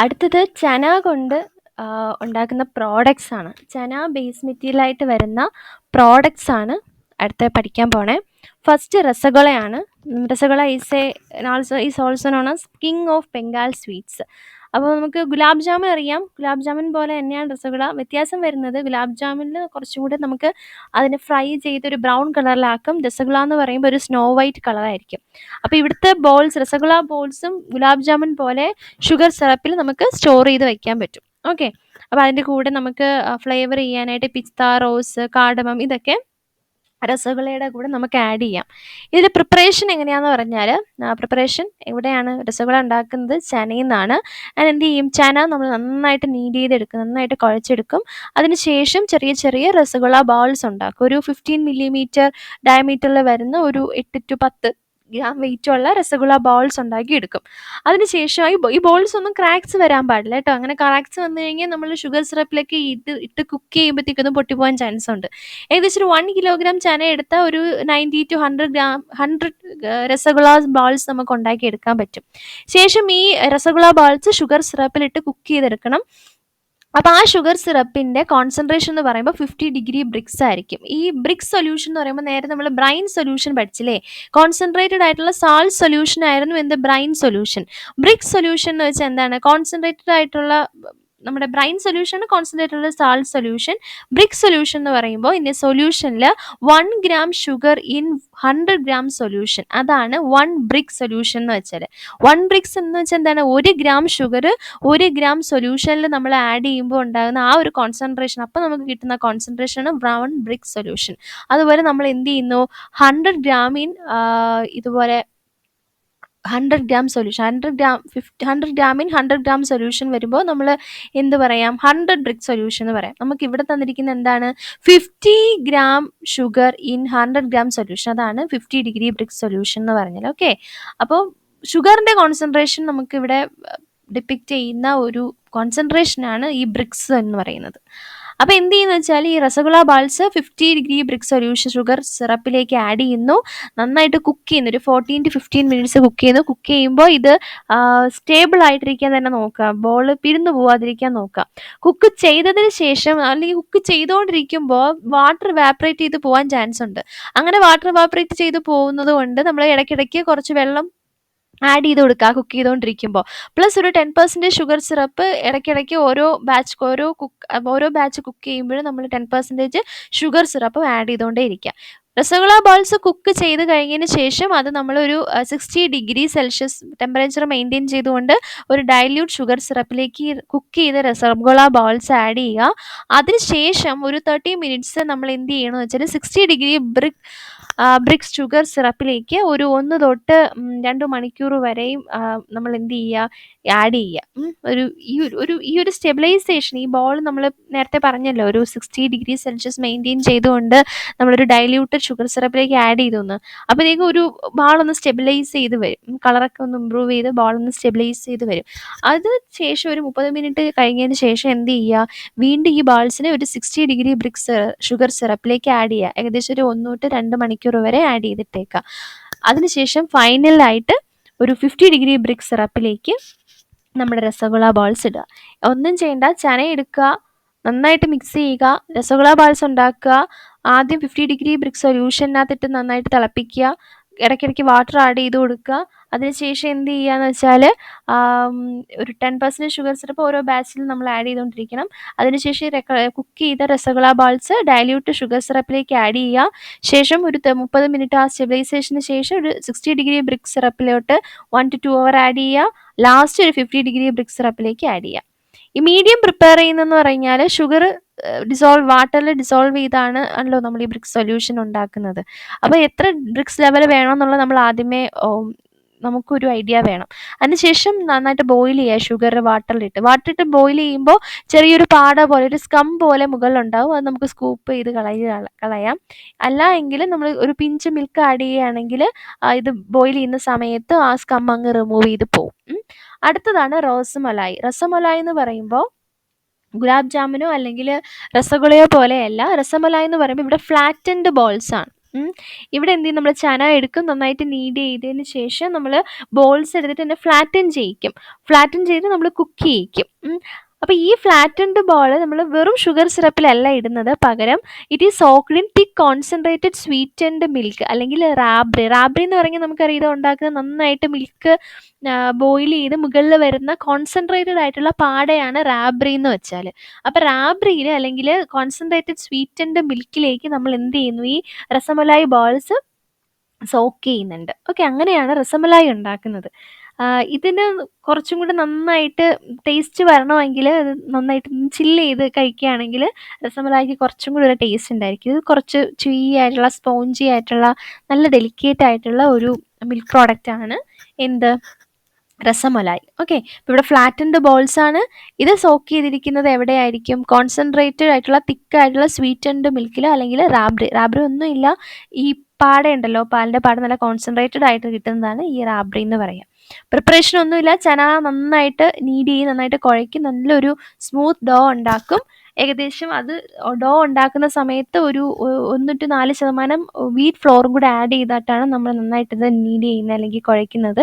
അടുത്തത് ചന കൊണ്ട് ഉണ്ടാക്കുന്ന പ്രോഡക്റ്റ്സ് ആണ്. ചന ബേസ് മെറ്റീരിയലായിട്ട് വരുന്ന പ്രോഡക്റ്റ്സ് ആണ് അടുത്ത പഠിക്കാൻ പോണേ. First രസഗുളയാണ്. Rasgulla is a also is also known as king of Bengal sweets അപ്പോൾ നമുക്ക് ഗുലാബ് ജാമുൻ അറിയാം. ഗുലാബ് ജാമുൻ പോലെ തന്നെയാണ് രസഗുള. വ്യത്യാസം വരുന്നത് ഗുലാബ് ജാമുനിൽ കുറച്ചും കൂടെ നമുക്ക് അതിനെ ഫ്രൈ ചെയ്തൊരു ബ്രൗൺ കളറിലാക്കും രസഗുള എന്ന് പറയുമ്പോൾ ഒരു സ്നോ വൈറ്റ് കളറായിരിക്കും അപ്പോൾ ഇവിടുത്തെ ബോൾസ് രസഗുള ബോൾസും ഗുലാബ് ജാമുൻ പോലെ ഷുഗർ സിറപ്പിൽ നമുക്ക് സ്റ്റോർ ചെയ്ത് വയ്ക്കാൻ പറ്റും. ഓക്കെ അപ്പോൾ അതിന്റെ കൂടെ നമുക്ക് ഫ്ലേവർ ചെയ്യാനായിട്ട് പിസ്ത റോസ് കാടമം ഇതൊക്കെ രസഗുളയുടെ കൂടെ നമുക്ക് ആഡ് ചെയ്യാം. ഇതിൽ പ്രിപ്പറേഷൻ എങ്ങനെയാണെന്ന് പറഞ്ഞാൽ പ്രിപ്പറേഷൻ എവിടെയാണ് രസഗുള ഉണ്ടാക്കുന്നത്? ചനയിൽ നിന്നാണ് അതിന് എന്ത് ചെയ്യും? ചന നമ്മൾ നന്നായിട്ട് നീഡ് ചെയ്തെടുക്കും നന്നായിട്ട് കുഴച്ചെടുക്കും. അതിനുശേഷം ചെറിയ ചെറിയ രസഗുള ബോൾസ് ഉണ്ടാക്കും. ഒരു ഫിഫ്റ്റീൻ മില്ലിമീറ്റർ ഡയമീറ്ററിൽ വരുന്ന ഒരു എട്ട് ടു പത്ത് ഗ്രാം വെയിറ്റ് ഉള്ള രസഗുള ബോൾസ് ഉണ്ടാക്കി എടുക്കും. അതിനുശേഷം ഈ ബോൾസ് ഒന്നും ക്രാക്സ് വരാൻ പാടില്ല കേട്ടോ. അങ്ങനെ ക്രാക്സ് വന്നു കഴിഞ്ഞാൽ നമ്മൾ ഷുഗർ സിറപ്പിലേക്ക് ഇട്ട് ഇട്ട് കുക്ക് ചെയ്യുമ്പോഴത്തേക്കൊന്നും പൊട്ടിപ്പോകാൻ ചാൻസ് ഉണ്ട്. ഏകദേശം ഒരു വൺ കിലോഗ്രാം ചന എടുത്താൽ ഒരു ninety to hundred gram hundred rasgulla balls നമുക്ക് ഉണ്ടാക്കി എടുക്കാൻ പറ്റും. ശേഷം ഈ രസഗുള ബോൾസ് ഷുഗർ സിറപ്പിലിട്ട് കുക്ക് ചെയ്തെടുക്കണം. അപ്പോൾ ആ ഷുഗർ സിറപ്പിന്റെ കോൺസെൻട്രേഷൻ എന്ന് പറയുമ്പോൾ ഫിഫ്റ്റി ഡിഗ്രി ബ്രിക്സ് ആയിരിക്കും. ഈ ബ്രിക്സ് സൊല്യൂഷൻ എന്ന് പറയുമ്പോൾ നേരെ നമ്മൾ ബ്രൈൻ സൊല്യൂഷൻ പഠിച്ചില്ലേ? കോൺസെൻട്രേറ്റഡ് ആയിട്ടുള്ള സാൾട്ട് സൊല്യൂഷൻ ആയിരുന്നു എന്ത്? ബ്രൈൻ സൊല്യൂഷൻ ബ്രിക്സ് സൊല്യൂഷൻ എന്ന് വെച്ചാൽ എന്താണ്? കോൺസെൻട്രേറ്റഡ് ആയിട്ടുള്ള നമ്മുടെ brine solution concentrated salt solution brix solution എന്ന് പറയുമ്പോൾ ഇതിന്റെ സൊല്യൂഷനിൽ one gram sugar in hundred gram solution അതാണ് വൺ ബ്രിക് സൊല്യൂഷൻ എന്ന് വെച്ചാൽ വൺ ബ്രിക്സ് എന്ന് വെച്ചാൽ എന്താണ്? ഒരു ഗ്രാം ഷുഗർ ഒരു ഗ്രാം സൊല്യൂഷനിൽ നമ്മൾ ആഡ് ചെയ്യുമ്പോൾ ഉണ്ടാകുന്ന ആ ഒരു കോൺസെൻട്രേഷൻ അപ്പോൾ നമുക്ക് കിട്ടുന്ന കോൺസെൻട്രേഷനാണ് ബ്രൗൺ ബ്രിക് സൊല്യൂഷൻ അതുപോലെ നമ്മൾ എന്ത് ചെയ്യുന്നു? ഹൺഡ്രഡ് ഇൻ ഇതുപോലെ hundred gram solution hundred gram fifty hundred gram in hundred gram solution വരുമ്പോൾ നമ്മൾ എന്ത് പറയാം? ഹൺഡ്രഡ് ബ്രിക് സൊല്യൂഷൻ എന്ന് പറയാം. നമുക്ക് ഇവിടെ തന്നിരിക്കുന്ന എന്താണ്? Fifty gram sugar in hundred gram solution അതാണ് ഫിഫ്റ്റി ഡിഗ്രി ബ്രിക് സൊല്യൂഷൻ എന്ന് പറഞ്ഞാൽ ഓക്കെ അപ്പോൾ ഷുഗറിന്റെ കോൺസെൻട്രേഷൻ നമുക്കിവിടെ ഡിപ്പിക്റ്റ് ചെയ്യുന്ന ഒരു കോൺസെൻട്രേഷനാണ് ഈ ബ്രിക്സ് എന്ന് പറയുന്നത്. അപ്പോൾ എന്ത് ചെയ്യുന്ന വെച്ചാൽ ഈ rasgulla balls fifty degree brix solution sugar സിറപ്പിലേക്ക് add ചെയ്യുന്നു. നന്നായിട്ട് കുക്ക് ചെയ്യുന്നു. ഒരു fourteen to fifteen minutes cook ചെയ്യുന്നു. കുക്ക് ചെയ്യുമ്പോൾ ഇത് സ്റ്റേബിൾ ആയിട്ടിരിക്കാൻ തന്നെ നോക്കുക ബോൾ പിരിന്നു പോവാതിരിക്കാൻ നോക്കുക കുക്ക് ചെയ്തതിന് ശേഷം അല്ലെങ്കിൽ കുക്ക് ചെയ്തുകൊണ്ടിരിക്കുമ്പോൾ വാട്ടർ വാപ്പറേറ്റ് ചെയ്ത് പോകാൻ ചാൻസ് ഉണ്ട്. അങ്ങനെ വാട്ടർ വാപ്പറേറ്റ് ചെയ്ത് പോകുന്നത് കൊണ്ട് നമ്മൾ ഇടയ്ക്കിടയ്ക്ക് കുറച്ച് വെള്ളം ആഡ് ചെയ്ത് കൊടുക്കുക കുക്ക് ചെയ്തുകൊണ്ടിരിക്കുമ്പോൾ. പ്ലസ് ഒരു ടെൻ പെർസെന്റേജ് ഷുഗർ സിറപ്പ് ഇടയ്ക്കിടയ്ക്ക് ഓരോ ബാച്ച് ഓരോ കുക്ക് ഓരോ ബാച്ച് കുക്ക് ചെയ്യുമ്പോഴും നമ്മൾ ten percentage sugar syrup add ചെയ്തുകൊണ്ടേ ഇരിക്കുക. രസഗുള ബോൾസ് കുക്ക് ചെയ്ത് കഴിഞ്ഞതിന് ശേഷം അത് നമ്മളൊരു sixty degree Celsius temperature maintain ചെയ്തുകൊണ്ട് ഒരു ഡൈല്യൂട്ട് ഷുഗർ സിറപ്പിലേക്ക് കുക്ക് ചെയ്ത രസഗുള ബോൾസ് ആഡ് ചെയ്യുക. അതിനുശേഷം ഒരു തേർട്ടി മിനിറ്റ്സ് നമ്മൾ എന്ത് ചെയ്യണമെന്ന് വെച്ചാൽ sixty degree brix brix sugar സിറപ്പിലേക്ക് ഒരു ഒന്ന് തൊട്ട് രണ്ട് മണിക്കൂർ വരെയും നമ്മൾ എന്ത് ചെയ്യുക ആഡ് ചെയ്യുക. ഒരു ഈ ഒരു ഈ ഒരു സ്റ്റെബിലൈസേഷൻ ഈ ബോൾ നമ്മൾ നേരത്തെ പറഞ്ഞല്ലോ ഒരു സിക്സ്റ്റി ഡിഗ്രി സെൽഷ്യസ് മെയിന്റെയിൻ ചെയ്തുകൊണ്ട് നമ്മളൊരു ഡൈല്യൂട്ടഡ് ഷുഗർ സിറപ്പിലേക്ക് ആഡ് ചെയ്തു എന്ന്. അപ്പോഴത്തേക്കും ഒരു ബാളൊന്ന് സ്റ്റെബിലൈസ് ചെയ്ത് വരും. കളറൊക്കെ ഒന്ന് ഇമ്പ്രൂവ് ചെയ്ത് ബാളൊന്ന് സ്റ്റെബിലൈസ് ചെയ്ത് വരും. അത് ശേഷം ഒരു മുപ്പത് മിനിറ്റ് കഴിഞ്ഞതിന് ശേഷം എന്ത് ചെയ്യുക? വീണ്ടും ഈ ബാൾസിനെ ഒരു സിക്സ്റ്റി ഡിഗ്രി ബ്രിക്സ് ഷുഗർ സിറപ്പിലേക്ക് ആഡ് ചെയ്യുക. ഏകദേശം ഒരു ഒന്ന് തൊട്ട് രണ്ട് മണിക്കൂർ വരെ ആഡ് ചെയ്തിട്ടേക്കുക. അതിനുശേഷം ഫൈനലായിട്ട് ഒരു ഫിഫ്റ്റി ഡിഗ്രി ബ്രിക്സ് സിറപ്പിലേക്ക് നമ്മുടെ രസഗുള ബോൾസ് ഇടുക. ഒന്നും ചെയ്യേണ്ട ചന എടുക്കുക നന്നായിട്ട് മിക്സ് ചെയ്യുക രസഗുള ബാൾസ് ഉണ്ടാക്കുക ആദ്യം ഫിഫ്റ്റി ഡിഗ്രി ബ്രിക് സൊല്യൂഷനകത്തിട്ട് നന്നായിട്ട് തിളപ്പിക്കുക. ഇടയ്ക്കിടയ്ക്ക് വാട്ടർ ആഡ് ചെയ്ത് കൊടുക്കുക. അതിനുശേഷം എന്ത് ചെയ്യുകയെന്ന് വെച്ചാൽ ഒരു ടെൻ പെർസെന്റ് ഷുഗർ സിറപ്പ് ഓരോ ബാച്ചിൽ നമ്മൾ ആഡ് ചെയ്തുകൊണ്ടിരിക്കണം. അതിനുശേഷം കുക്ക് ചെയ്ത രസഗുള ബാൾസ് ഡയല്യൂട്ട് ഷുഗർ സിറപ്പിലേക്ക് ആഡ് ചെയ്യുക. ശേഷം ഒരു മുപ്പത് മിനിറ്റ് ആ സ്റ്റെബിലൈസേഷന് ശേഷം ഒരു sixty degree BRICS സിറപ്പിലോട്ട് one to two hour add ചെയ്യുക. ലാസ്റ്റ് ഒരു ഫിഫ്റ്റി ഡിഗ്രി ബ്രിക്സ് സിറപ്പിലേക്ക് ആഡ് ചെയ്യുക. ഈ മീഡിയം പ്രിപ്പയർ ചെയ്യുന്നതെന്ന് പറഞ്ഞാൽ ഷുഗർ ഡിസോൾവ് വാട്ടറിൽ ഡിസോൾവ് ചെയ്താണ് ആണല്ലോ നമ്മൾ ഈ ബ്രിക്സ് സൊല്യൂഷൻ ഉണ്ടാക്കുന്നത്. അപ്പോൾ എത്ര ബ്രിക്സ് ലെവൽ വേണമെന്നുള്ളത് നമ്മൾ ആദ്യമേ നമുക്കൊരു ഐഡിയ വേണം. അതിനുശേഷം നന്നായിട്ട് ബോയിൽ ചെയ്യുക ഷുഗർ വാട്ടറിലിട്ട് വാട്ടറിട്ട് ബോയിൽ ചെയ്യുമ്പോൾ ചെറിയൊരു പാട പോലെ ഒരു സ്കം പോലെ മുകളിലുണ്ടാവും. അത് നമുക്ക് സ്കൂപ്പ് ചെയ്ത് കളയ കളയാം. അല്ല എങ്കിൽ നമ്മൾ ഒരു പിഞ്ച് മിൽക്ക് ആഡ് ചെയ്യുകയാണെങ്കിൽ ഇത് ബോയിൽ ചെയ്യുന്ന സമയത്ത് ആ സ്കം അങ്ങ് റിമൂവ് ചെയ്ത് പോവും. അടുത്തതാണ് റോസമലായി റസമലായി എന്ന് പറയുമ്പോൾ ഗുലാബ് ജാമുനോ അല്ലെങ്കിൽ രസഗുളയോ പോലെയല്ല. രസമലായി എന്ന് പറയുമ്പോൾ ഇവിടെ ഫ്ലാറ്റൻഡ് ബോൾസ് ആണ്. ഇവിടെ എന്ത് ചെയ്യും? നമ്മൾ ചന എടുക്കും നന്നായിട്ട് നീഡ് ചെയ്തതിന് ശേഷം നമ്മൾ ബോൾസ് എടുത്തിട്ട് തന്നെ ഫ്ലാറ്റൻ ചെയ്യിക്കും. ഫ്ലാറ്റൻ ചെയ്ത് നമ്മൾ കുക്ക് ചെയ്യിക്കും. അപ്പോൾ ഈ ഫ്ലാറ്റൻഡ് ബോൾ നമ്മൾ വെറും ഷുഗർ സിറപ്പിലല്ല ഇടുന്നത്. പകരം it is soaked in thick concentrated sweetened milk അല്ലെങ്കിൽ റാബ്രി റാബ്രി എന്ന് പറഞ്ഞാൽ നമുക്കറിയാം ഇത് ഉണ്ടാക്കുന്നത് നന്നായിട്ട് മിൽക്ക് ബോയിൽ ചെയ്ത് മുകളിൽ വരുന്ന കോൺസെൻട്രേറ്റഡ് ആയിട്ടുള്ള പാടയാണ് റാബ്രി എന്ന് വെച്ചാൽ അപ്പോൾ റാബ്രിയിൽ അല്ലെങ്കിൽ കോൺസെൻട്രേറ്റഡ് സ്വീറ്റൻഡ് മിൽക്കിലേക്ക് നമ്മൾ എന്ത് ചെയ്യുന്നു? ഈ രസമലായി ബോൾസ് സോക്ക് ചെയ്യുന്നുണ്ട്. ഓക്കെ അങ്ങനെയാണ് രസമലായി ഉണ്ടാക്കുന്നത്. ഇതിന് കുറച്ചും കൂടി നന്നായിട്ട് ടേസ്റ്റ് വരണമെങ്കിൽ അത് നന്നായിട്ട് ചില്ല് ചെയ്ത് കഴിക്കുകയാണെങ്കിൽ രസമലായിക്ക് കുറച്ചും കൂടി ഒരു ടേസ്റ്റ് ഉണ്ടായിരിക്കും. ഇത് കുറച്ച് ചുയി ആയിട്ടുള്ള സ്പോഞ്ചി ആയിട്ടുള്ള നല്ല ഡെലിക്കേറ്റ് ആയിട്ടുള്ള ഒരു മിൽക്ക് പ്രോഡക്റ്റ് ആണ് എന്ത്? രസമലായി. ഓക്കെ ഇവിടെ ഫ്ലാറ്റൻഡ് ബോൾസ് ആണ്. ഇത് സോക്ക് ചെയ്തിരിക്കുന്നത് എവിടെയായിരിക്കും? കോൺസെൻട്രേറ്റഡ് ആയിട്ടുള്ള തിക്ക് ആയിട്ടുള്ള സ്വീറ്റൻഡ് മിൽക്കിലോ അല്ലെങ്കിൽ റാബ്രി റാബ്രി ഒന്നുമില്ല. ഈ പാടയുണ്ടല്ലോ പാലിന്റെ പാട നല്ല കോൺസെൻട്രേറ്റഡ് ആയിട്ട് കിട്ടുന്നതാണ് ഈ റാബ്രി എന്ന് പറയാം. പ്രിപ്പറേഷൻ ഒന്നുമില്ല. ചന നന്നായിട്ട് നീഡ് ചെയ്ത് നന്നായിട്ട് കുഴയ്ക്കും. നല്ലൊരു സ്മൂത്ത് ഡോ ഉണ്ടാക്കും. ഏകദേശം അത് ഡോ ഉണ്ടാക്കുന്ന സമയത്ത് ഒരു ഒന്ന് ടു നാല് ശതമാനം വീറ്റ് ഫ്ലോറും കൂടെ ആഡ് ചെയ്തിട്ടാണ് നമ്മൾ നന്നായിട്ട് ഇത് നീഡ് ചെയ്യുന്നത് അല്ലെങ്കിൽ കുഴയ്ക്കുന്നത്.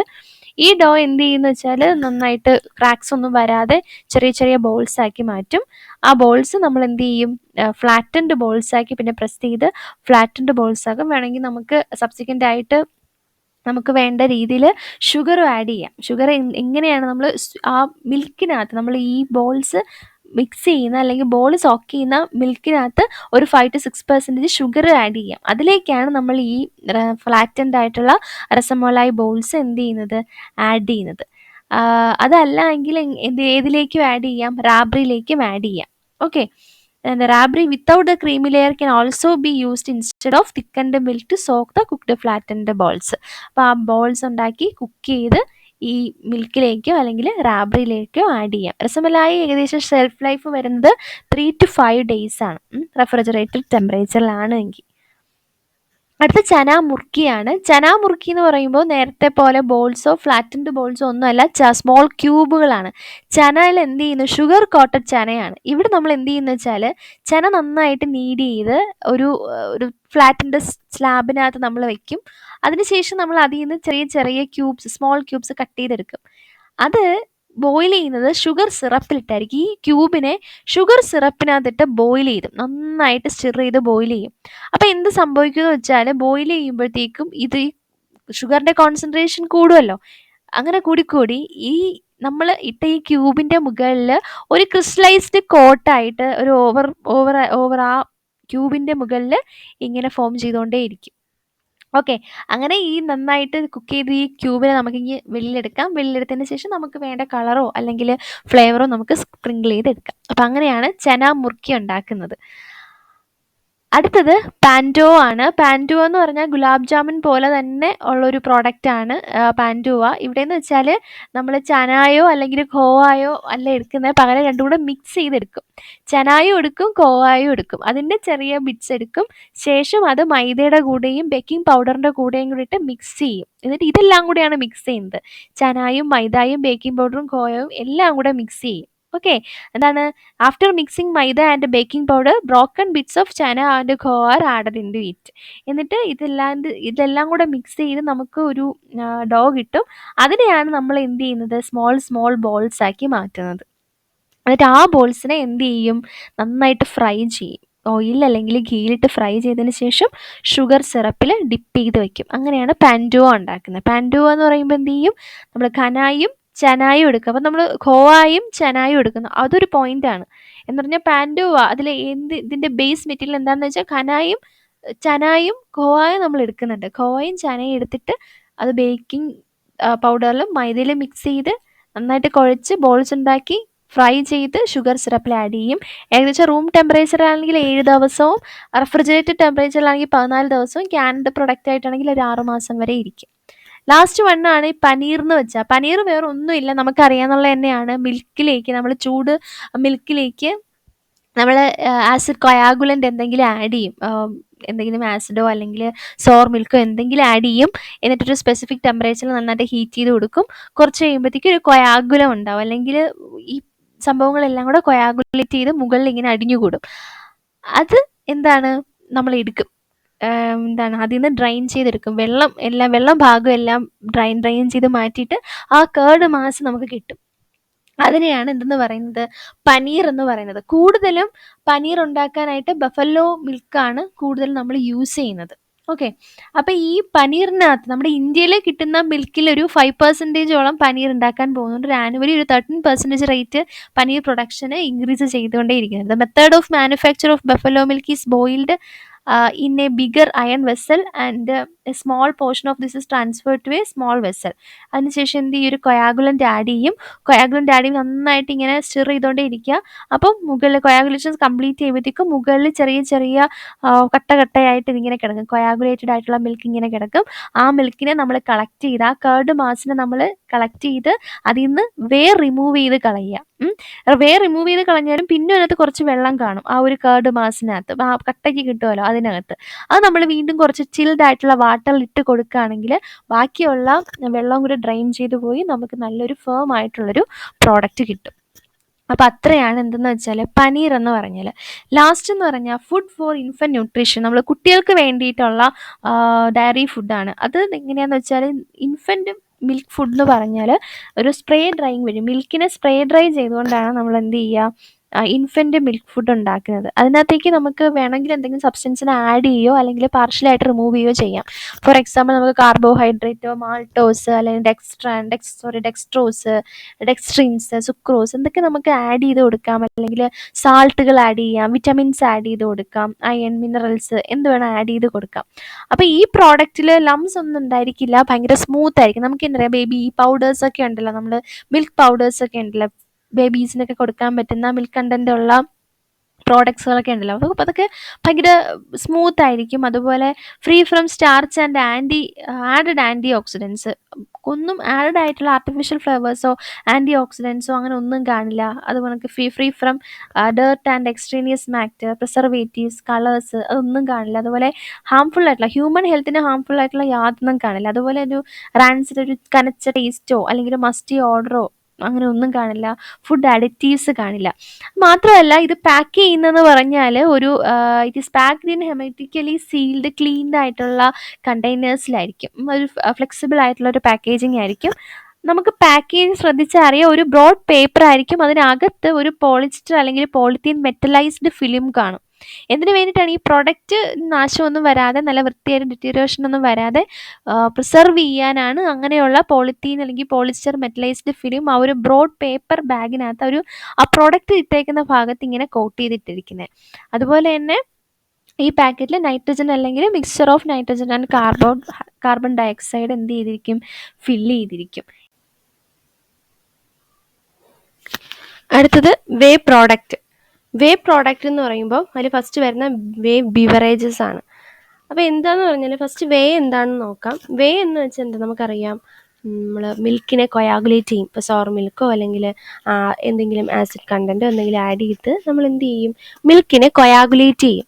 ഈ ഡോ എന്ത് ചെയ്യുന്നു വെച്ചാൽ നന്നായിട്ട് ക്രാക്സ് ഒന്നും വരാതെ ചെറിയ ചെറിയ ബോൾസ് ആക്കി മാറ്റും. ആ ബോൾസ് നമ്മൾ എന്ത് ചെയ്യും? ഫ്ലാറ്റൻഡ് ബോൾസ് ആക്കി പിന്നെ പ്രസ് ചെയ്ത് ഫ്ലാറ്റൻഡ് ബോൾസ് ആക്കും. വേണമെങ്കിൽ നമുക്ക് സബ്സിക്വന്റ് ആയിട്ട് നമുക്ക് വേണ്ട രീതിയിൽ ഷുഗറും ആഡ് ചെയ്യാം. ഷുഗർ എങ്ങനെയാണ് നമ്മൾ ആ മിൽക്കിനകത്ത് നമ്മൾ ഈ ബോൾസ് മിക്സ് ചെയ്യുന്ന അല്ലെങ്കിൽ ബോൾ സോക്ക് ചെയ്യുന്ന മിൽക്കിനകത്ത് ഒരു five to six percentage sugar add ചെയ്യാം. അതിലേക്കാണ് നമ്മൾ ഈ ഫ്ലാറ്റൻഡ് ആയിട്ടുള്ള രസമലായി ബോൾസ് എന്ത് ചെയ്യുന്നത്? ആഡ് ചെയ്യുന്നത്. അതല്ല എങ്കിൽ ഏതിലേക്കും ആഡ് ചെയ്യാം? റാബ്രിയിലേക്കും ആഡ് ചെയ്യാം. Okay rabri without the creamy layer can also be used instead of thickened milk to soak the cooked flattened balls അപ്പോൾ ആ ബോൾസ് ഉണ്ടാക്കി കുക്ക് ചെയ്ത് ഈ മിൽക്കിലേക്കോ അല്ലെങ്കിൽ റാബ്രിയിലേക്കോ ആഡ് ചെയ്യാം. രസമലായി ഏകദേശം ഷെൽഫ് ലൈഫ് വരുന്നത് ത്രീ ടു ഫൈവ് ഡേയ്സ് ആണ്. റെഫ്രിജറേറ്റഡ് ടെമ്പറേച്ചറിലാണ് എങ്കിൽ. അടുത്ത ചന മുറുക്കിയാണ് ചന മുറുക്കി എന്ന് പറയുമ്പോൾ നേരത്തെ പോലെ ബോൾസോ ഫ്ലാറ്റൻഡ് ബോൾസോ ഒന്നുമല്ല ച സ്മോൾ ക്യൂബുകളാണ്. ചനയിൽ എന്ത് ചെയ്യുന്നു? ഷുഗർ കോട്ടഡ് ചനയാണ്. ഇവിടെ നമ്മൾ എന്ത് ചെയ്യുന്ന വെച്ചാൽ ചന നന്നായിട്ട് നീഡ് ചെയ്ത് ഒരു ഒരു ഫ്ലാറ്റിന്റെ സ്ലാബിനകത്ത് നമ്മൾ വെക്കും. അതിനുശേഷം നമ്മൾ അതിൽ നിന്ന് ചെറിയ ചെറിയ ക്യൂബ്സ് സ്മോൾ ക്യൂബ്സ് കട്ട് ചെയ്തെടുക്കും. അത് ബോയിൽ ചെയ്യുന്നത് ഷുഗർ സിറപ്പിലിട്ടായിരിക്കും ഈ ക്യൂബിനെ ഷുഗർ സിറപ്പിനകത്തിട്ട് ബോയിൽ ചെയ്ത് നന്നായിട്ട് സ്റ്റിർ ചെയ്ത് ബോയിൽ ചെയ്യും. അപ്പോൾ എന്ത് സംഭവിക്കുമെന്ന് വെച്ചാൽ ബോയിൽ ചെയ്യുമ്പോഴത്തേക്കും ഇത് ഷുഗറിന്റെ കോൺസെൻട്രേഷൻ കൂടുമല്ലോ അങ്ങനെ കൂടിക്കൂടി ഈ നമ്മൾ ഇട്ട ഈ ക്യൂബിന്റെ മുകളിൽ ഒരു ക്രിസ്റ്റലൈസ്ഡ് കോട്ടായിട്ട് ഒരു ഓവർ ഓവർ ഓവർ ആ ക്യൂബിന്റെ മുകളിൽ ഇങ്ങനെ ഫോം ചെയ്തുകൊണ്ടേയിരിക്കും ഓക്കെ അങ്ങനെ ഈ നന്നായിട്ട് കുക്ക് ചെയ്ത് ഈ ക്യൂബിനെ നമുക്ക് ഇനി വെളിയിലെടുക്കാം. വെളിയിലെടുത്തതിന് ശേഷം നമുക്ക് വേണ്ട കളറോ അല്ലെങ്കിൽ ഫ്ലേവറോ നമുക്ക് സ്പ്രിങ്കിൾ ചെയ്തെടുക്കാം. അപ്പം അങ്ങനെയാണ് ചന മുറുക്കി ഉണ്ടാക്കുന്നത്. അടുത്തത് പാന്റോ ആണ്. പാന്റുവ എന്ന് പറഞ്ഞാൽ ഗുലാബ് ജാമുൻ പോലെ തന്നെ ഉള്ളൊരു ആണ് പാന്റുവ ഇവിടെയെന്ന് വെച്ചാൽ നമ്മൾ ചനായോ അല്ലെങ്കിൽ കോവായോ അല്ല എടുക്കുന്നത് പകരം രണ്ടും കൂടെ മിക്സ് ചെയ്തെടുക്കും. ചനായോ എടുക്കും കോവായോ എടുക്കും. അതിന്റെ ചെറിയ ബിറ്റ്സ് എടുക്കും. ശേഷം അത് മൈദയുടെ കൂടെയും ബേക്കിംഗ് പൗഡറിന്റെ കൂടെയും കൂടിയിട്ട് മിക്സ് ചെയ്യും. എന്നിട്ട് ഇതെല്ലാം കൂടെയാണ് മിക്സ് ചെയ്യുന്നത്. ചനായും മൈദായും ബേക്കിംഗ് പൗഡറും കോയയും എല്ലാം കൂടെ മിക്സ് ചെയ്യും. ഓക്കെ എന്താണ്? After mixing maida and baking powder broken bits of chana and Khor added in to it എന്നിട്ട് ഇതെല്ലാം ഇതെല്ലാം കൂടെ മിക്സ് ചെയ്ത് നമുക്ക് ഒരു ഡോ കിട്ടും. അതിനെയാണ് നമ്മൾ എന്ത് ചെയ്യുന്നത്? സ്മോൾ സ്മോൾ ബോൾസ് ആക്കി മാറ്റുന്നത്. എന്നിട്ട് ആ ബോൾസിനെ എന്ത് ചെയ്യും? നന്നായിട്ട് ഫ്രൈ ചെയ്യും. ഓയിൽ അല്ലെങ്കിൽ ഗീലിട്ട് ഫ്രൈ ചെയ്തതിന് ശേഷം ഷുഗർ സിറപ്പിൽ ഡിപ്പ് ചെയ്ത് വെക്കും. അങ്ങനെയാണ് പാൻഡുവ ഉണ്ടാക്കുന്നത്. പാൻഡുവ എന്ന് പറയുമ്പോൾ എന്ത് ചെയ്യും? നമ്മൾ ഖനായും ചനായും എടുക്കുക. അപ്പം നമ്മൾ ഖോവായും ചനായും എടുക്കുന്നു. അതൊരു പോയിന്റാണ് എന്ന് പറഞ്ഞാൽ പാൻഡുവ അതിൽ എന്ത് ഇതിന്റെ ബേസ് മെറ്റീരിയൽ എന്താണെന്ന് വെച്ചാൽ ഖനായും ചനായും ഖോവായും നമ്മൾ എടുക്കുന്നുണ്ട്. ഖോവായും ചനയും എടുത്തിട്ട് അത് ബേക്കിംഗ് പൗഡറിലും മൈദയിലും മിക്സ് ചെയ്ത് നന്നായിട്ട് കുഴച്ച് ബോൾസ് ഉണ്ടാക്കി ഫ്രൈ ചെയ്ത് ഷുഗർ സിറപ്പിൽ ആഡ് ചെയ്യും. ഏകദേശം റൂം ടെമ്പറേച്ചറിലാണെങ്കിൽ ഏഴ് ദിവസവും റെഫ്രിജറേറ്റഡ് ടെമ്പറേച്ചറിലാണെങ്കിൽ പതിനാല് ദിവസവും ക്യാൻഡ് പ്രൊഡക്റ്റ് ആയിട്ടാണെങ്കിൽ ഒരു ആറ് മാസം വരെ ഇരിക്കും. ലാസ്റ്റ് വണ്ണാണ് ഈ പനീർ എന്ന് വെച്ചാൽ പനീർ വേറെ ഒന്നുമില്ല നമുക്കറിയാന്നുള്ള തന്നെയാണ്. മിൽക്കിലേക്ക് നമ്മൾ ചൂട് മിൽക്കിലേക്ക് നമ്മൾ ആസിഡ് കൊയാഗുലന്റ് എന്തെങ്കിലും ആഡ് ചെയ്യും. എന്തെങ്കിലും ആസിഡോ അല്ലെങ്കിൽ സോർ മിൽക്കോ എന്തെങ്കിലും ആഡ് ചെയ്യും. എന്നിട്ടൊരു സ്പെസിഫിക് ടെമ്പറേച്ചറിൽ നന്നായിട്ട് ഹീറ്റ് ചെയ്ത് കൊടുക്കും. കുറച്ച് കഴിയുമ്പോഴത്തേക്കും ഒരു കൊയാഗുലം ഉണ്ടാവും. അല്ലെങ്കിൽ ഈ സംഭവങ്ങളെല്ലാം കൂടെ കൊയാഗുലേറ്റ് ചെയ്ത് മുകളിൽ ഇങ്ങനെ അടിഞ്ഞുകൂടും. അത് എന്താണ്? നമ്മൾ എടുക്കും. എന്താണ് അതിൽ നിന്ന് ഡ്രെയിൻ ചെയ്തെടുക്കും. വെള്ളം എല്ലാം വെള്ളം ഭാഗം എല്ലാം ഡ്രൈൻ ഡ്രെയിൻ ചെയ്ത് മാറ്റിയിട്ട് ആ കേർഡ് മാസ് നമുക്ക് കിട്ടും. അതിനെയാണ് എന്തെന്ന് പറയുന്നത്? പനീർ എന്ന് പറയുന്നത്. കൂടുതലും പനീർ ഉണ്ടാക്കാനായിട്ട് ബഫല്ലോ മിൽക്കാണ് കൂടുതൽ നമ്മൾ യൂസ് ചെയ്യുന്നത്. ഓക്കെ അപ്പോൾ ഈ പനീറിനകത്ത് നമ്മുടെ ഇന്ത്യയിൽ കിട്ടുന്ന മിൽക്കിൽ ഒരു ഫൈവ് പെർസെന്റേജോളം പനീർ ഉണ്ടാക്കാൻ പോകുന്നുണ്ട്. ഒരു ആനുവലി ഒരു തേർട്ടീൻ പെർസെന്റേജ് റേറ്റ് പനീർ പ്രൊഡക്ഷന് ഇൻക്രീസ് ചെയ്തുകൊണ്ടേ ഇരിക്കുന്നത് the method of manufacture of buffalo milk is boiled in a bigger iron vessel and a small portion of this is transferred to a small vessel അതിനുശേഷം എന്ത് ഈ ഒരു coagulant add ചെയ്യും. Coagulant add ചെയ്യും നന്നായിട്ട് ഇങ്ങനെ സ്റ്റിർ ചെയ്തുകൊണ്ടേ ഇരിക്കുക. അപ്പം മുകളിൽ കൊയാഗുലേഷൻസ് കംപ്ലീറ്റ് ചെയ്യുമ്പോഴത്തേക്കും മുകളിൽ ചെറിയ ചെറിയ കട്ട കട്ടയായിട്ട് ഇതിങ്ങനെ കിടക്കും. കൊയാഗുലേറ്റഡ് ആയിട്ടുള്ള മിൽക്ക് ഇങ്ങനെ കിടക്കും. ആ മിൽക്കിനെ നമ്മൾ കളക്ട് ചെയ്ത് ആ കേർഡ് മാസിനെ നമ്മൾ കളക്ട് ചെയ്ത് അതിൽ നിന്ന് വേ റിമൂവ് ചെയ്ത് കളയുക. വേ റിമൂവ് ചെയ്ത് കളഞ്ഞാലും പിന്നെ അതിനകത്ത് കുറച്ച് വെള്ളം കാണും. ആ ഒരു കേർഡ് മാസിനകത്ത്. കട്ടയ്ക്ക് കിട്ടുമല്ലോ അതിനകത്ത്. അത് നമ്മൾ വീണ്ടും കുറച്ച് ചിൽഡ് ആയിട്ടുള്ള വാട്ടറിൽ ഇട്ട് കൊടുക്കുകയാണെങ്കിൽ ബാക്കിയുള്ള വെള്ളം കൂടി ഡ്രെയിൻ ചെയ്ത് പോയി നമുക്ക് നല്ലൊരു ഫേം ആയിട്ടുള്ളൊരു പ്രോഡക്റ്റ് കിട്ടും. അപ്പോൾ അത്രയാണ് എന്തെന്ന് വെച്ചാൽ പനീർ എന്ന് പറഞ്ഞാൽ ലാസ്റ്റ് എന്ന് പറഞ്ഞാൽ ഫുഡ് ഫോർ ഇൻഫന്റ് ന്യൂട്രീഷൻ നമ്മൾ കുട്ടികൾക്ക് വേണ്ടിയിട്ടുള്ള ഡയറി ഫുഡാണ് അത് എങ്ങനെയാണെന്ന് വെച്ചാൽ ഇൻഫന്റ് മിൽക്ക് ഫുഡ് എന്ന് പറഞ്ഞാൽ ഒരു സ്പ്രേ ഡ്രൈയിങ് വഴി മിൽക്കിനെ സ്പ്രേ ഡ്രൈ ചെയ്തുകൊണ്ടാണ് നമ്മൾ എന്ത് ചെയ്യുക? ഇൻഫന്റ് മിൽക്ക് ഫുഡ് ഉണ്ടാക്കുന്നത്. അതിനകത്തേക്ക് നമുക്ക് വേണമെങ്കിൽ എന്തെങ്കിലും സബ്സ്റ്റൻസിന് ആഡ് ചെയ്യുകയോ അല്ലെങ്കിൽ പാർഷ്യലായിട്ട് റിമൂവ് ചെയ്യുകയോ ചെയ്യാം ഫോർ എക്സാമ്പിൾ നമുക്ക് കാർബോഹൈഡ്രേറ്റോ മാൾട്ടോസ് അല്ലെങ്കിൽ dextran dex sorry dextrose dextrins sucrose എന്തൊക്കെ നമുക്ക് ആഡ് ചെയ്ത് കൊടുക്കാം. അല്ലെങ്കിൽ സാൾട്ടുകൾ ആഡ് ചെയ്യാം വിറ്റമിൻസ് ആഡ് ചെയ്ത് കൊടുക്കാം അയൺ മിനറൽസ് എന്ത് വേണം ആഡ് ചെയ്ത് കൊടുക്കാം. അപ്പോൾ ഈ പ്രോഡക്റ്റിൽ ലംസ് ഒന്നും ഉണ്ടായിരിക്കില്ല. ഭയങ്കര സ്മൂത്ത് ആയിരിക്കും. നമുക്ക് എന്താ പറയുക ബേബി പൗഡേഴ്സ് ഒക്കെ ഉണ്ടല്ലോ നമ്മൾ മിൽക്ക് പൗഡേഴ്സ് ഒക്കെ ഉണ്ടല്ലോ. ബേബീസിനൊക്കെ കൊടുക്കാൻ പറ്റുന്ന മിൽക്ക് കണ്ടന്റ് ഉള്ള പ്രോഡക്ട്സുകളൊക്കെ ഉണ്ടല്ലോ. അപ്പോൾ അതൊക്കെ ഭയങ്കര സ്മൂത്ത് ആയിരിക്കും. അതുപോലെ free from starch and anti added anti oxidants ഒന്നും ആഡഡ് ആയിട്ടുള്ള ആർട്ടിഫിഷ്യൽ ഫ്ലേവേഴ്സോ ആന്റി ഓക്സിഡൻസോ അങ്ങനെ ഒന്നും കാണില്ല. അതുപോലെ free free from dirt and extraneous മാക്റ്റ് preservatives colours അതൊന്നും കാണില്ല. അതുപോലെ ഹാംഫുൾ ആയിട്ടുള്ള ഹ്യൂമൻ ഹെൽത്തിന് ഹാംഫുൾ ആയിട്ടുള്ള യാതൊന്നും കാണില്ല. അതുപോലെ ഒരു റാൻസിൽ ഒരു കനച്ച ടേസ്റ്റോ അല്ലെങ്കിൽ മസ്റ്റി ഓർഡറോ അങ്ങനെ ഒന്നും കാണില്ല. ഫുഡ് അഡിറ്റീവ്സ് കാണില്ല. മാത്രമല്ല ഇത് പാക്ക് ചെയ്യുന്നതെന്ന് പറഞ്ഞാൽ ഒരു it is packed in hermetically sealed cleaned ആയിട്ടുള്ള കണ്ടെയ്നേഴ്സിലായിരിക്കും ഒരു ഫ്ലെക്സിബിൾ ആയിട്ടുള്ള ഒരു പാക്കേജിങ് ആയിരിക്കും. നമുക്ക് പാക്കേജ് ശ്രദ്ധിച്ചാൽ അറിയാം ഒരു ബ്രോഡ് പേപ്പർ ആയിരിക്കും. അതിനകത്ത് ഒരു പോളിസ്റ്റർ അല്ലെങ്കിൽ പോളിത്തീൻ മെറ്റലൈസ്ഡ് ഫിലിം കാണും. എന്തിനു വേണ്ടിയിട്ടാണ് ഈ പ്രൊഡക്റ്റ് നാശമൊന്നും വരാതെ നല്ല വൃത്തിയായിട്ട് ഡിറ്റീരിയേഷൻ ഒന്നും വരാതെ പ്രിസർവ് ചെയ്യാനാണ് അങ്ങനെയുള്ള പോളിത്തീൻ അല്ലെങ്കിൽ പോളിസ്റ്റർ മെറ്റലൈസ്ഡ് ഫിലിം ആ ഒരു ബ്രോഡ് പേപ്പർ ബാഗിനകത്ത് ഒരു ആ പ്രോഡക്റ്റ് ഇട്ടേക്കുന്ന ഭാഗത്ത് ഇങ്ങനെ കോട്ട് ചെയ്തിട്ടിരിക്കുന്നത് അതുപോലെ തന്നെ ഈ പാക്കറ്റിൽ നൈട്രജൻ അല്ലെങ്കിൽ mixture of nitrogen and carbon carbon dioxide എന്ത് ചെയ്തിരിക്കും? ഫില്ല് ചെയ്തിരിക്കും. അടുത്തത് വേ പ്രോഡക്റ്റ് വേ പ്രോഡക്റ്റ് എന്ന് പറയുമ്പോൾ അതിൽ ഫസ്റ്റ് വരുന്ന വേ ബിവറേജസ് ആണ്. അപ്പോൾ എന്താന്ന് പറഞ്ഞാൽ ഫസ്റ്റ് വേ എന്താണെന്ന് നോക്കാം. വേ എന്ന് വെച്ചാൽ എന്താ നമുക്കറിയാം. നമ്മൾ മിൽക്കിനെ കൊയാഗുലേറ്റ് ചെയ്യും. ഇപ്പോൾ സോർ മിൽക്കോ അല്ലെങ്കിൽ എന്തെങ്കിലും ആസിഡ് കണ്ടന്റോ എന്തെങ്കിലും ആഡ് ചെയ്ത് നമ്മൾ എന്ത് ചെയ്യും? മിൽക്കിനെ കൊയാഗുലേറ്റ് ചെയ്യും.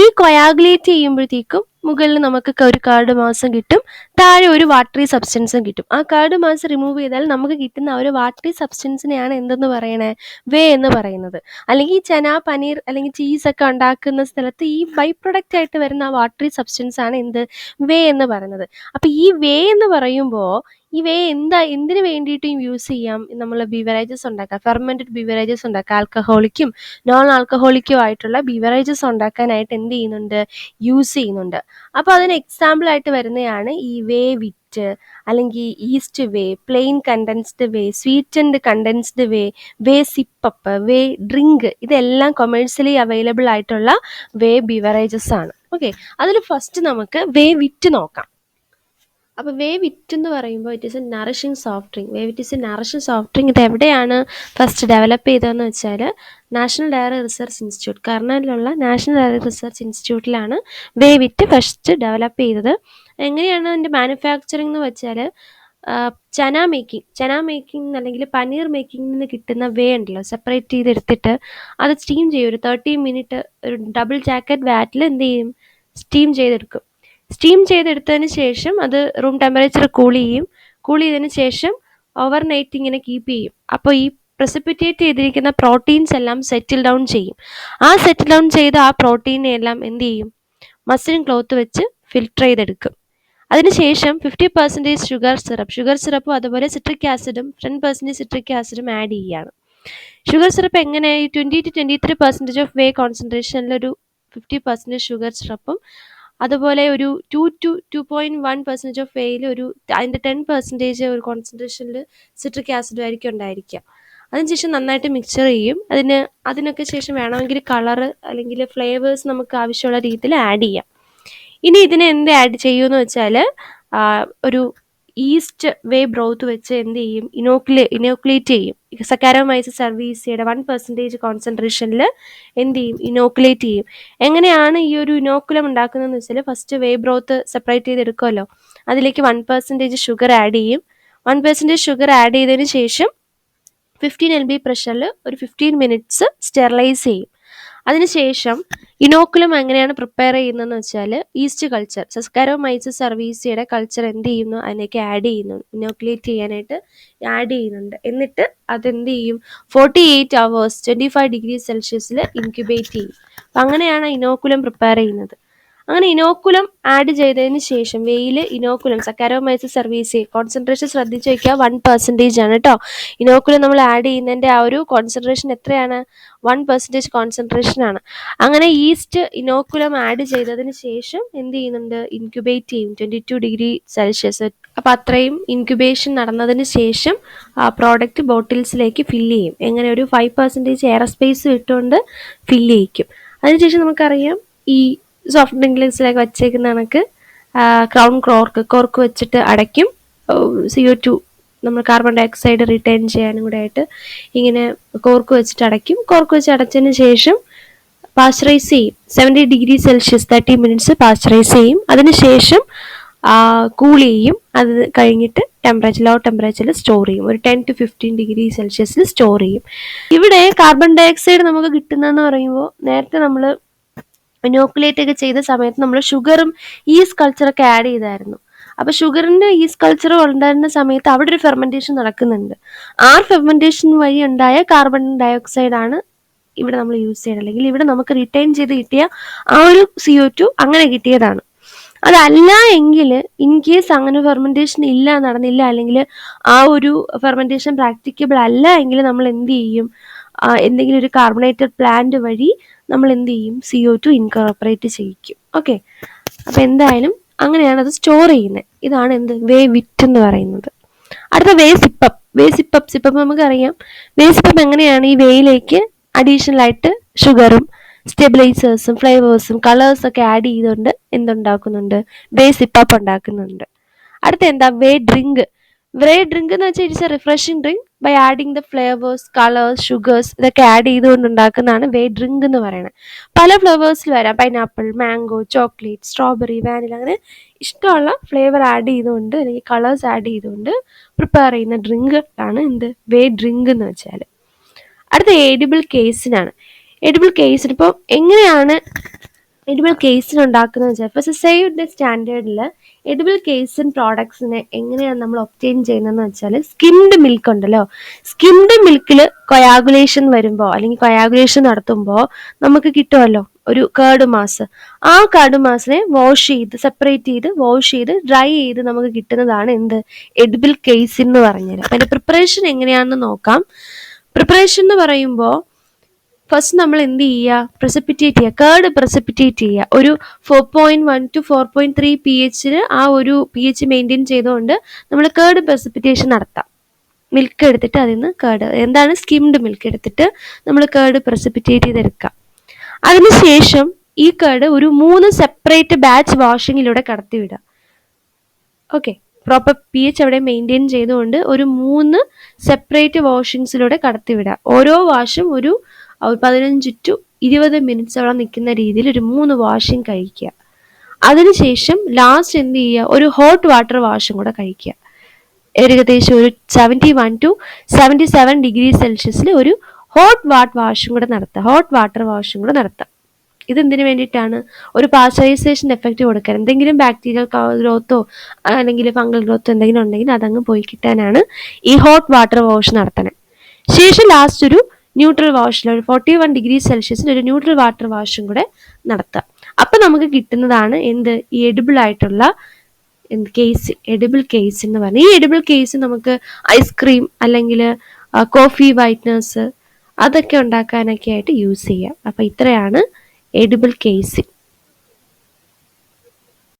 ഈ കൊയാഗുലേറ്റ് ചെയ്യുമ്പോഴത്തേക്കും മുകളിൽ നമുക്ക് ഒരു കാർഡ് മാസം കിട്ടും. താഴെ ഒരു വാട്ടറി സബ്സ്റ്റൻസും കിട്ടും. ആ കാർഡ് മാസം റിമൂവ് ചെയ്താൽ നമുക്ക് കിട്ടുന്ന ഒരു വാട്ടറി സബ്സ്റ്റൻസിനെയാണ് എന്തെന്ന് പറയണേ? വേ എന്ന് പറയുന്നത്. അല്ലെങ്കിൽ ചന പനീർ അല്ലെങ്കിൽ ചീസൊക്കെ ഉണ്ടാക്കുന്ന സ്ഥലത്ത് ഈ ബൈ പ്രൊഡക്റ്റ് ആയിട്ട് വരുന്ന ആ വാട്ടറി സബ്സ്റ്റൻസ് ആണ് എന്ത്? വേ എന്ന് പറയുന്നത്. അപ്പോൾ ഈ വേ എന്ന് പറയുമ്പോൾ വേ എന്താ എന്തിനു വേണ്ടിയിട്ടും യൂസ് ചെയ്യാം? നമ്മൾ ബിവറേജസ് ഉണ്ടാക്കാം. ഫെർമെന്റഡ് ബിവറേജസ് ഉണ്ടാക്കാം. ആൽക്കഹോളിക്കും നോൺ ആൽക്കഹോളിക്കും ആയിട്ടുള്ള ബിവറേജസ് ഉണ്ടാക്കാനായിട്ട് എന്ത് ചെയ്യുന്നുണ്ട്? യൂസ് ചെയ്യുന്നുണ്ട്. അപ്പോൾ അതിന് എക്സാമ്പിൾ ആയിട്ട് വരുന്നതാണ് ഈ വേ വിറ്റ് അല്ലെങ്കിൽ yeast whey plain condensed whey sweetened condensed whey whey sip up whey drink ഇതെല്ലാം കൊമേഴ്സ്യലി അവൈലബിൾ ആയിട്ടുള്ള വേ ബിവറേജസ് ആണ്. ഓക്കെ അതിൽ ഫസ്റ്റ് നമുക്ക് വേ വിറ്റ് നോക്കാം. അപ്പോൾ വേവ് ഇറ്റ് എന്ന് പറയുമ്പോൾ it is a nourishing soft drink Wheyvit is a nourishing soft drink ഇത് എവിടെയാണ് ഫസ്റ്റ് ഡെവലപ്പ് ചെയ്തതെന്ന് വെച്ചാൽ നാഷണൽ ഡയറി റിസർച്ച് ഇൻസ്റ്റിറ്റ്യൂട്ട് കർണാലിലുള്ള നാഷണൽ ഡയറി റിസർച്ച് ഇൻസ്റ്റിറ്റ്യൂട്ടിലാണ് വേവ് ഇറ്റ് ഫസ്റ്റ് ഡെവലപ്പ് ചെയ്തത്. എങ്ങനെയാണ് അതിന്റെ മാനുഫാക്ചറിങ് എന്ന് വെച്ചാൽ ചന മേക്കിംഗ് ചന മേക്കിംഗ് അല്ലെങ്കിൽ പനീർ മേക്കിംഗിൽ നിന്ന് കിട്ടുന്ന വേ ഉണ്ടല്ലോ സെപ്പറേറ്റ് ചെയ്തെടുത്തിട്ട് അത് സ്റ്റീം ചെയ്യും. ഒരു തേർട്ടി മിനിറ്റ് ഒരു ഡബിൾ ജാക്കറ്റ് വാറ്റിൽ എന്ത് ചെയ്യും? സ്റ്റീം ചെയ്തെടുക്കും. സ്റ്റീം ചെയ്തെടുത്തതിന് ശേഷം അത് റൂം ടെമ്പറേച്ചർ കൂൾ ചെയ്യും. കൂൾ ചെയ്തതിന് ശേഷം ഓവർ നൈറ്റ് ഇങ്ങനെ കീപ്പ് ചെയ്യും. അപ്പോൾ ഈ പ്രസിപ്പിറ്റേറ്റ് ചെയ്തിരിക്കുന്ന പ്രോട്ടീൻസ് എല്ലാം സെറ്റിൽ ഡൗൺ ചെയ്യും. ആ സെറ്റിൽ ഡൗൺ ചെയ്ത ആ പ്രോട്ടീനെ എല്ലാം എന്ത് ചെയ്യും? മസ്ലിൻ ക്ലോത്ത് വെച്ച് ഫിൽട്ടർ ചെയ്തെടുക്കും. അതിനുശേഷം fifty percentage sugar syrup sugar സിറപ്പും അതുപോലെ സിട്രിക് ആസിഡും ടെൻ പെർസെന്റേജ് സിട്രിക് ആസിഡും ആഡ് ചെയ്യുകയാണ് ഷുഗർ സിറപ്പ് എങ്ങനെ? Twenty to twenty three percentage of whey കോൺസെൻട്രേഷനിലൊരു fifty percentage sugar സിറപ്പും അതുപോലെ ഒരു two to two point one percentage of വേയിൽ ഒരു അതിന്റെ ടെൻ പെർസെന്റേജ് ഒരു കോൺസെൻട്രേഷനിൽ സിട്രിക് ആസിഡും ആയിരിക്കും ഉണ്ടായിരിക്കുക. അതിനുശേഷം നന്നായിട്ട് മിക്സർ ചെയ്യും. അതിന് അതിനൊക്കെ ശേഷം വേണമെങ്കിൽ കളർ അല്ലെങ്കിൽ ഫ്ലേവേഴ്സ് നമുക്ക് ആവശ്യമുള്ള രീതിയിൽ ആഡ് ചെയ്യാം. ഇനി ഇതിന് എന്ത് ആഡ് ചെയ്യുമെന്ന് വെച്ചാൽ ഒരു ഈസ്റ്റ് വേ ബ്രോത്ത് വെച്ച് എന്ത് ചെയ്യും? ഇനോക്കുലേ ഇനോക്ലേറ്റ് ചെയ്യും. സക്കാരോമൈസ് സർവീസിയുടെ വൺ പെർസെന്റേജ് കോൺസെൻട്രേഷനിൽ എന്ത് ചെയ്യും? ഇനോക്കുലേറ്റ് ചെയ്യും. എങ്ങനെയാണ് ഈ ഒരു ഇനോക്കുലം ഉണ്ടാക്കുന്നതെന്ന് വെച്ചാൽ ഫസ്റ്റ് വേ ബ്രോത്ത് സെപ്പറേറ്റ് ചെയ്തെടുക്കുമല്ലോ അതിലേക്ക് വൺ പെർസെന്റേജ് ഷുഗർ ആഡ് ചെയ്യും. വൺ പെർസെന്റേജ് ഷുഗർ ആഡ് ചെയ്തതിന് ശേഷം ഫിഫ്റ്റീൻ എൽ ബി പ്രഷറിൽ ഒരു ഫിഫ്റ്റീൻ മിനിറ്റ്സ് സ്റ്റെറിലൈസ് ചെയ്യും. അതിനുശേഷം ഇനോക്കുലം എങ്ങനെയാണ് പ്രിപ്പയർ ചെയ്യുന്നതെന്ന് വെച്ചാൽ ഈസ്റ്റ് കൾച്ചർ സസ്കാരോമൈസ് സർവീസിയുടെ കൾച്ചർ എന്ത് ചെയ്യുന്നു? അതിലേക്ക് ആഡ് ചെയ്യുന്നു. ഇനോക്കുലേറ്റ് ചെയ്യാനായിട്ട് ആഡ് ചെയ്യുന്നുണ്ട്. എന്നിട്ട് അതെന്ത് ചെയ്യും? Forty eight hours twenty five degree സെൽഷ്യസിൽ incubate ചെയ്യും. അപ്പം അങ്ങനെയാണ് ഇനോക്കുലം പ്രിപ്പയർ ചെയ്യുന്നത്. അങ്ങനെ ഇനോക്കുലം ആഡ് ചെയ്തതിന് ശേഷം വെയിൽ ഇനോക്കുലം സക്കാരോമൈസ് സർവീസ് കോൺസെൻട്രേഷൻ ശ്രദ്ധിച്ച് വയ്ക്കുക വൺ പെർസെന്റേജ് ആണ് കേട്ടോ ഇനോക്കുലം നമ്മൾ ആഡ് ചെയ്യുന്നതിന്റെ ആ ഒരു കോൺസെൻട്രേഷൻ എത്രയാണ്? വൺ പെർസെന്റേജ് കോൺസെൻട്രേഷൻ ആണ്. അങ്ങനെ ഈസ്റ്റ് ഇനോക്കുലം ആഡ് ചെയ്തതിന് ശേഷം എന്ത് ചെയ്യുന്നുണ്ട്? ഇൻക്യുബേറ്റ് ചെയ്യും. ട്വന്റി ടു ഡിഗ്രി സെൽഷ്യസ് അപ്പോൾ അത്രയും ഇൻക്യുബേഷൻ നടന്നതിന് ശേഷം പ്രോഡക്റ്റ് ബോട്ടിൽസിലേക്ക് ഫില്ല് ചെയ്യും. എങ്ങനെ ഒരു ഫൈവ് പെർസെന്റേജ് എയർ സ്പേസ് ഇട്ടുകൊണ്ട് ഫില്ല് ചെയ്യിക്കും. അതിനുശേഷം നമുക്കറിയാം ഈ സോഫ്റ്റ് ഡ്രിങ്ക്ലിങ്സിലൊക്കെ വച്ചേക്കുന്ന കണക്ക് ക്രൗൺ ക്രോർക്ക് കോർക്ക് വെച്ചിട്ട് അടയ്ക്കും. സി ഒ ടു നമ്മൾ കാർബൺ ഡയോക്സൈഡ് റിട്ടേൺ ചെയ്യാനും കൂടെ ആയിട്ട് ഇങ്ങനെ കോർക്ക് വെച്ചിട്ട് അടയ്ക്കും. കോർക്ക് വെച്ച് അടച്ചതിന് ശേഷം പാസ്ചറൈസ് ചെയ്യും. Seventy degree Celsius thirty minutes pasteurise ചെയ്യും. അതിനുശേഷം കൂൾ ചെയ്യും. അത് കഴിഞ്ഞിട്ട് ടെമ്പറേച്ചർ ലോ ടെമ്പറേച്ചറിൽ സ്റ്റോർ ചെയ്യും. ഒരു ടെൻ ടു ഫിഫ്റ്റീൻ ഡിഗ്രി സെൽഷ്യസിൽ സ്റ്റോർ ചെയ്യും. ഇവിടെ കാർബൺ ഡയോക്സൈഡ് നമുക്ക് കിട്ടുന്നതെന്ന് പറയുമ്പോൾ നേരത്തെ നമ്മൾ ഇനോക്കുലേറ്റ് ഒക്കെ ചെയ്ത സമയത്ത് നമ്മൾ ഷുഗറും ഈസ് കൾച്ചറൊക്കെ ആഡ് ചെയ്തായിരുന്നു. അപ്പോൾ ഷുഗറിന്റെ ഈസ് കൾച്ചർ ഉണ്ടായിരുന്ന സമയത്ത് അവിടെ ഒരു ഫെർമെന്റേഷൻ നടക്കുന്നുണ്ട്. ആ ഫെർമെന്റേഷൻ വഴി ഉണ്ടായ കാർബൺ ഡൈ ഓക്സൈഡ് ആണ് ഇവിടെ നമ്മൾ യൂസ് ചെയ്യണം അല്ലെങ്കിൽ ഇവിടെ നമുക്ക് റിട്ടേൺ ചെയ്ത് കിട്ടിയ ആ ഒരു സി ഒ ടു അങ്ങനെ കിട്ടിയതാണ്. അതല്ല എങ്കിൽ ഇൻ കേസ് അങ്ങനെ ഫെർമെന്റേഷൻ ഇല്ല നടന്നില്ല അല്ലെങ്കിൽ ആ ഒരു ഫെർമെന്റേഷൻ പ്രാക്ടിക്കബിൾ അല്ല എങ്കിൽ നമ്മൾ എന്ത് ചെയ്യും? എന്തെങ്കിലും ഒരു കാർബണേറ്റഡ് പ്ലാന്റ് വഴി നമ്മൾ എന്ത് ചെയ്യും? സി ഒ ടു ഇൻകോർപ്പറേറ്റ് ചെയ്യിക്കും. ഓക്കെ അപ്പോൾ എന്തായാലും അങ്ങനെയാണ് അത് സ്റ്റോർ ചെയ്യുന്നത്. ഇതാണ് എന്ത്? വേ വിറ്റ് എന്ന് പറയുന്നത്. അടുത്ത whey Sipup whey Sipup Sipup നമുക്കറിയാം. വേ സിപ്പപ്പ് എങ്ങനെയാണ് ഈ വേയിലേക്ക് അഡീഷണൽ ആയിട്ട് ഷുഗറും സ്റ്റെബിലൈസേഴ്സും ഫ്ലേവേഴ്സും കളേഴ്സൊക്കെ ആഡ് ചെയ്തുകൊണ്ട് എന്തുണ്ടാക്കുന്നുണ്ട്? വേ സിപ്പപ്പ് ഉണ്ടാക്കുന്നുണ്ട്. അടുത്ത എന്താ? വേ ഡ്രിങ്ക് വേ ഡ്രിങ്ക് എന്ന് വെച്ചാൽ it's a refreshing drink by adding the flavours colours sugars ഇതൊക്കെ ആഡ് ചെയ്തുകൊണ്ട് ഉണ്ടാക്കുന്നതാണ് വേ ഡ്രിങ്ക് എന്ന് പറയുന്നത്. പല ഫ്ലേവേഴ്സിൽ വരാം. Pineapple mango chocolate strawberry vanilla അങ്ങനെ ഇഷ്ടമുള്ള ഫ്ലേവർ ആഡ് ചെയ്തുകൊണ്ട് അല്ലെങ്കിൽ കളേഴ്സ് ആഡ് ചെയ്തുകൊണ്ട് പ്രിപ്പയർ ചെയ്യുന്ന ഡ്രിങ്ക് ആണ് എന്ത്? വേ ഡ്രിങ്ക് എന്ന് വെച്ചാൽ അടുത്ത എഡിബിൾ കേസിനാണ് എഡിബിൾ കേസിന് ഇപ്പോൾ എങ്ങനെയാണ് എഡിബിൾ കേസിന് ഉണ്ടാക്കുന്നത് വെച്ചാൽ ഇപ്പോൾ സൊസൈറ്റിയുടെ സ്റ്റാൻഡേർഡിൽ എഡിബിൾ കേസിൻ പ്രോഡക്ട്സിനെ എങ്ങനെയാണ് നമ്മൾ ഒപ്റ്റെയിൻ ചെയ്യുന്നതെന്ന് വെച്ചാൽ സ്കിംഡ് മിൽക്ക് ഉണ്ടല്ലോ. സ്കിംഡ് മിൽക്കിൽ കൊയാഗുലേഷൻ വരുമ്പോൾ അല്ലെങ്കിൽ കൊയാഗുലേഷൻ നടത്തുമ്പോൾ നമുക്ക് കിട്ടുമല്ലോ ഒരു കേർഡ് മാസ് ആ കേർഡ് മാസിനെ വാഷ് ചെയ്ത് സെപ്പറേറ്റ് ചെയ്ത് വാഷ് ചെയ്ത് ഡ്രൈ ചെയ്ത് നമുക്ക് കിട്ടുന്നതാണ് എന്ത്? എഡിബിൾ കേസിൻ എന്ന് പറഞ്ഞത്. അപ്പം അതിന്റെ പ്രിപ്പറേഷൻ എങ്ങനെയാണെന്ന് നോക്കാം. പ്രിപ്പറേഷൻ എന്ന് പറയുമ്പോൾ ഫസ്റ്റ് നമ്മൾ എന്ത് ചെയ്യുക? പ്രസിപ്പിറ്റേറ്റ് ചെയ്യുക. കേർഡ് പ്രസിപ്പിറ്റേറ്റ് ചെയ്യുക. ഒരു four point one to four point three P എച്ചിന് ആ ഒരു പി എച്ച് മെയിന്റെയിൻ ചെയ്തുകൊണ്ട് നമ്മൾ കേർഡ് പ്രസിപ്പിറ്റേഷൻ നടത്താം. മിൽക്ക് എടുത്തിട്ട് അതിൽ നിന്ന് കേർഡ് എന്താണ്? സ്കിംഡ് മിൽക്ക് എടുത്തിട്ട് നമ്മൾ കേർഡ് പ്രസിപ്പിറ്റേറ്റ് ചെയ്തെടുക്കുക. അതിനുശേഷം ഈ കേർഡ് ഒരു മൂന്ന് സെപ്പറേറ്റ് ബാച്ച് വാഷിങ്ങിലൂടെ കടത്തിവിടുക. ഓക്കെ പ്രോപ്പർ പി എച്ച് അവിടെ മെയിന്റെയിൻ ചെയ്തുകൊണ്ട് ഒരു മൂന്ന് സെപ്പറേറ്റ് വാഷിങ്സിലൂടെ കടത്തിവിടുക. ഓരോ വാഷും ഒരു പതിനഞ്ച് ടു ഇരുപത് മിനിറ്റ്സ് അവിടെ നിൽക്കുന്ന രീതിയിൽ ഒരു മൂന്ന് വാഷിംഗ് കഴിക്കുക. അതിനുശേഷം ലാസ്റ്റ് എന്ത് ചെയ്യുക? ഒരു ഹോട്ട് വാട്ടർ വാഷും കൂടെ കഴിക്കുക. ഏകദേശം ഒരു seventy one to seventy seven degree സെൽഷ്യസിൽ ഒരു ഹോട്ട് വാട്ട് വാഷും കൂടെ നടത്തുക ഹോട്ട് വാട്ടർ വാഷും കൂടെ നടത്തുക ഇതെന്തിനു വേണ്ടിയിട്ടാണ്? ഒരു പാസ്ചറൈസേഷൻ എഫക്റ്റ് കൊടുക്കാൻ. എന്തെങ്കിലും ബാക്ടീരിയൽ ഗ്രോത്തോ അല്ലെങ്കിൽ ഫംഗൽ ഗ്രോത്തോ എന്തെങ്കിലും ഉണ്ടെങ്കിൽ അതങ്ങ് പോയി കിട്ടാനാണ് ഈ ഹോട്ട് വാട്ടർ വാഷ് നടത്തണം. ശേഷം ലാസ്റ്റ് ഒരു ന്യൂട്രൽ വാഷിൽ ഒരു ഫോർട്ടി വൺ ഡിഗ്രി സെൽഷ്യസിൽ ഒരു ന്യൂട്രൽ വാട്ടർ വാഷും കൂടെ നടത്തുക അപ്പം നമുക്ക് കിട്ടുന്നതാണ് എന്ത്? ഈ എഡിബിൾ ആയിട്ടുള്ള കേസ് എഡിബിൾ കേസ് എന്ന് പറഞ്ഞാൽ ഈ എഡിബിൾ കേസ് നമുക്ക് ഐസ്ക്രീം അല്ലെങ്കിൽ കോഫി വൈറ്റ്നേഴ്സ് അതൊക്കെ ഉണ്ടാക്കാനൊക്കെ ആയിട്ട് യൂസ് ചെയ്യാം. അപ്പം ഇത്രയാണ് എഡിബിൾ കേസ്